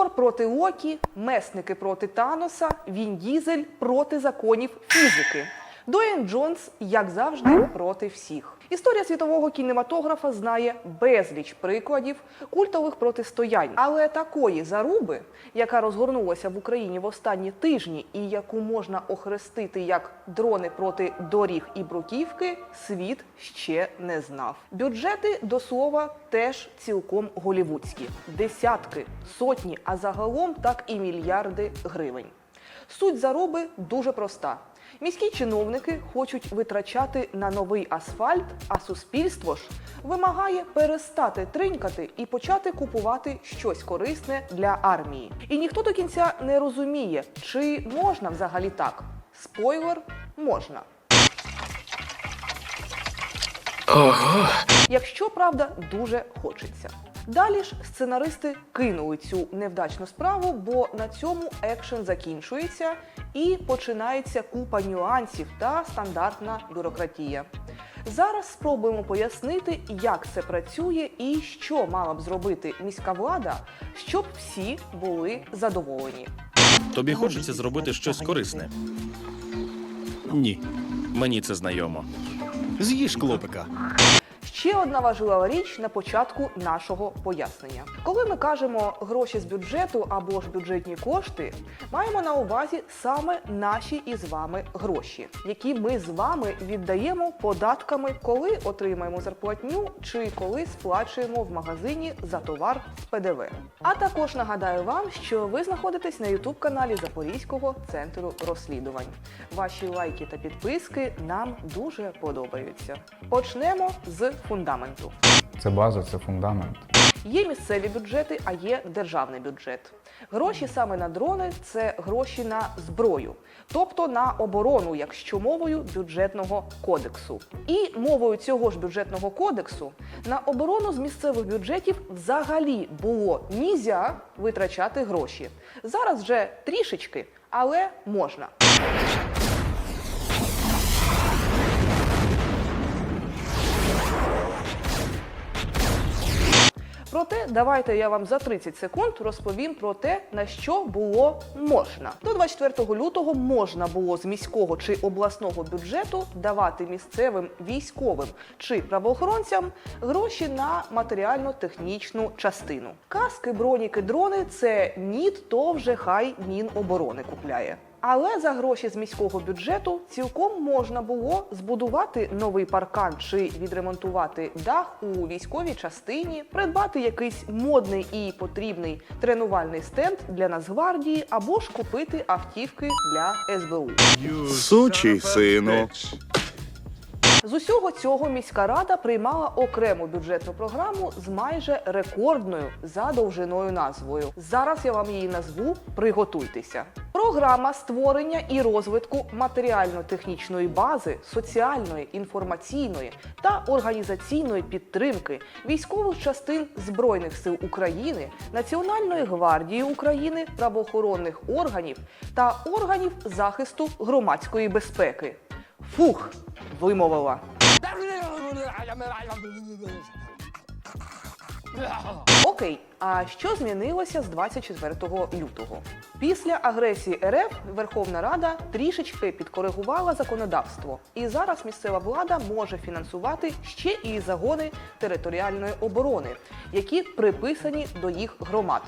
Тор проти Окі, месники проти Таноса, Він Дізель проти законів фізики. Доєн Джонс, як завжди, проти всіх. Історія світового кінематографа знає безліч прикладів культових протистоянь, але такої заруби, яка розгорнулася в Україні в останні тижні, і яку можна охрестити як дрони проти доріг і бруківки, світ ще не знав. Бюджети до слова теж цілком голівудські: десятки, сотні, а загалом так і мільярди гривень. Суть заруби дуже проста. Міські чиновники хочуть витрачати на новий асфальт, а суспільство ж вимагає перестати тринькати і почати купувати щось корисне для армії. І ніхто до кінця не розуміє, чи можна взагалі так. Спойлер можна. Якщо правда дуже хочеться. Далі ж сценаристи кинули цю невдачну справу, бо на цьому екшен закінчується і починається купа нюансів та стандартна бюрократія. Зараз спробуємо пояснити, як це працює і що мала б зробити міська влада, щоб всі були задоволені. Тобі хочеться зробити щось корисне. Ні. Мені це знайомо. З'їж клопика. Ще одна важлива річ на початку нашого пояснення. Коли ми кажемо гроші з бюджету або ж бюджетні кошти, маємо на увазі саме наші із вами гроші, які ми з вами віддаємо податками, коли отримаємо зарплатню чи коли сплачуємо в магазині за товар з ПДВ. А також нагадаю вам, що ви знаходитесь на youtube каналі Запорізького центру розслідувань. Ваші лайки та підписки нам дуже подобаються. Почнемо з фундаменту. Це база, це фундамент. Є місцеві бюджети, а є державний бюджет. Гроші саме на дрони це гроші на зброю, тобто на оборону, якщо мовою бюджетного кодексу. І мовою цього ж бюджетного кодексу на оборону з місцевих бюджетів взагалі було нізя витрачати гроші. Зараз вже трішечки, але можна. Проте давайте я вам за 30 секунд розповім про те, на що було можна. До 24 лютого можна було з міського чи обласного бюджету давати місцевим військовим чи правоохоронцям гроші на матеріально-технічну частину. Каски, броніки, дрони це НІД, то вже хай Міноборони купляє. Але за гроші з міського бюджету цілком можна було збудувати новий паркан чи відремонтувати дах у військовій частині, придбати якийсь модний і потрібний тренувальний стенд для Нацгвардії або ж купити автівки для СБУ. Сучий сину. З усього цього міська рада приймала окрему бюджетну програму з майже рекордною за довжиною назвою. Зараз я вам її назву. Приготуйтеся. Програма створення і розвитку матеріально-технічної бази, соціальної, інформаційної та організаційної підтримки військових частин Збройних сил України, Національної гвардії України, правоохоронних органів та органів захисту громадської безпеки. Фух, вимовила. Окей, а що змінилося з 24 лютого? Після агресії РФ Верховна Рада трішечки підкоригувала законодавство, і зараз місцева влада може фінансувати ще і загони територіальної оборони, які приписані до їх громад.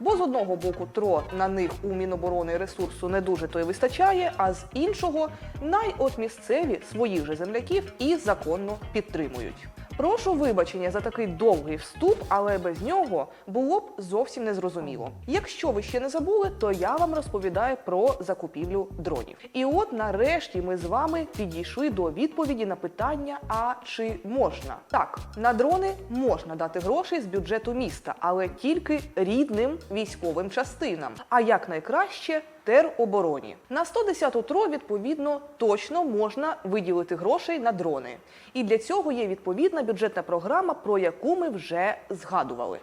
Бо з одного боку тро на них у Міноборони ресурсу не дуже то й вистачає, а з іншого най от місцеві своїх же земляків і законно підтримують. Прошу вибачення за такий довгий вступ, але без нього було б зовсім незрозуміло. Якщо ви ще не забули, то я вам розповідаю про закупівлю дронів. І от нарешті ми з вами підійшли до відповіді на питання: а чи можна? Так, на дрони можна дати гроші з бюджету міста, але тільки рідним військовим частинам. А як найкраще теробороні. На 110-ту ТРО, відповідно, точно можна виділити грошей на дрони. І для цього є відповідна бюджетна програма, про яку ми вже згадували.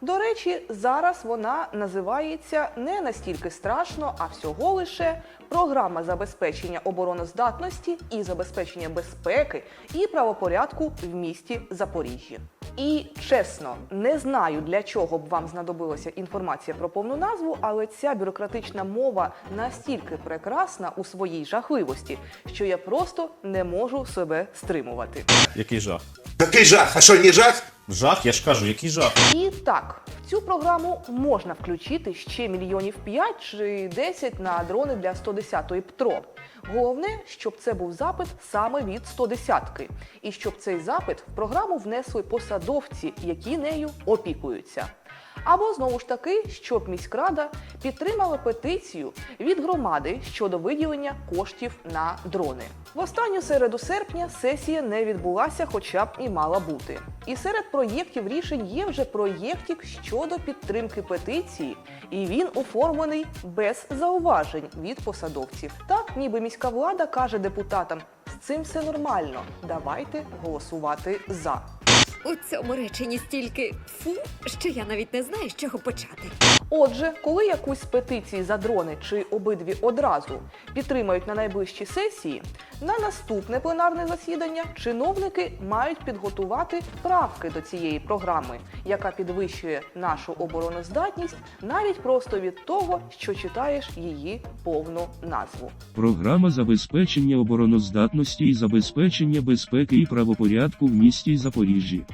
До речі, зараз вона називається не настільки страшно, а всього лише програма забезпечення обороноздатності і забезпечення безпеки і правопорядку в місті Запоріжжя. І чесно, не знаю для чого б вам знадобилася інформація про повну назву, але ця бюрократична мова настільки прекрасна у своїй жахливості, що я просто не можу себе стримувати. Який жах? Який жах? А що, не жах? Жах, я ж кажу, який жах. І так, в цю програму можна включити ще мільйонів 5 чи 10 на дрони для 110-ї ПТРО. Головне, щоб це був запит саме від 110-ки, і щоб цей запит в програму внесли посадовці, які нею опікуються. Або знову ж таки, щоб міськрада підтримала петицію від громади щодо виділення коштів на дрони. В останню середу серпня сесія не відбулася, хоча б і мала бути. І серед проєктів рішень є вже проєктик щодо підтримки петиції, і він оформлений без зауважень від посадовців. Так, ніби міська влада каже депутатам: з цим все нормально. Давайте голосувати за. У цьому реченні стільки фу, що я навіть не знаю, з чого почати. Отже, коли якусь з петицій за дрони чи обидві одразу підтримають на найближчій сесії, на наступне пленарне засідання чиновники мають підготувати правки до цієї програми, яка підвищує нашу обороноздатність навіть просто від того, що читаєш її повну назву. Програма забезпечення обороноздатності і забезпечення безпеки і правопорядку в місті Запоріжжі.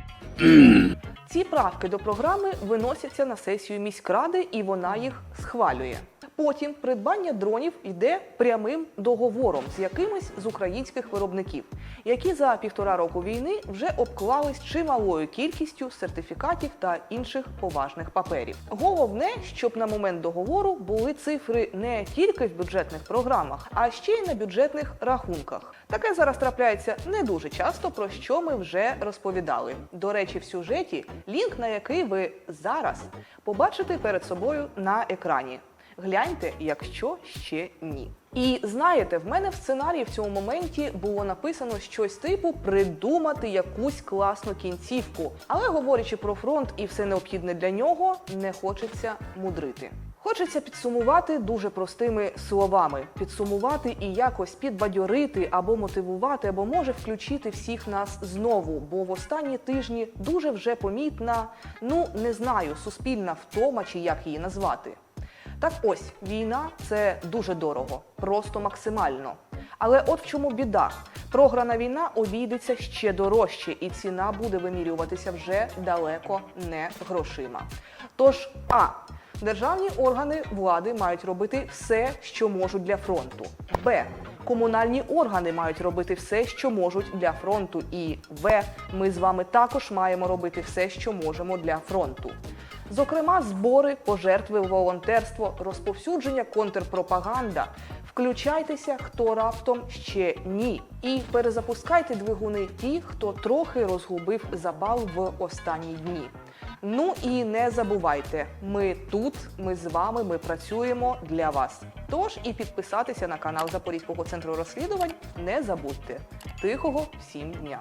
Ці правки до програми виносяться на сесію міськради, і вона їх схвалює. Потім придбання дронів йде прямим договором з якимось з українських виробників, які за півтора року війни вже обклались чималою кількістю сертифікатів та інших поважних паперів. Головне, щоб на момент договору були цифри не тільки в бюджетних програмах, а ще й на бюджетних рахунках. Таке зараз трапляється не дуже часто, про що ми вже розповідали. До речі, в сюжеті лінк на який ви зараз побачите перед собою на екрані. Гляньте, якщо ще ні. І знаєте, в мене в сценарії в цьому моменті було написано щось типу придумати якусь класну кінцівку. Але говорячи про фронт і все необхідне для нього, не хочеться мудрити. Хочеться підсумувати дуже простими словами, підсумувати і якось підбадьорити або мотивувати, або може включити всіх нас знову. Бо в останні тижні дуже вже помітна, ну не знаю, суспільна втома чи як її назвати. Так ось війна це дуже дорого, просто максимально. Але от в чому біда: програна війна обійдеться ще дорожче, і ціна буде вимірюватися вже далеко не грошима. Тож, а державні органи влади мають робити все, що можуть для фронту. Б. Комунальні органи мають робити все, що можуть для фронту. І В. Ми з вами також маємо робити все, що можемо для фронту. Зокрема, збори, пожертви, волонтерство, розповсюдження контрпропаганда. Включайтеся, хто раптом ще ні. І перезапускайте двигуни ті, хто трохи розгубив запал в останні дні. Ну і не забувайте, ми тут, ми з вами, ми працюємо для вас. Тож і підписатися на канал Запорізького центру розслідувань не забудьте. Тихого всім дня!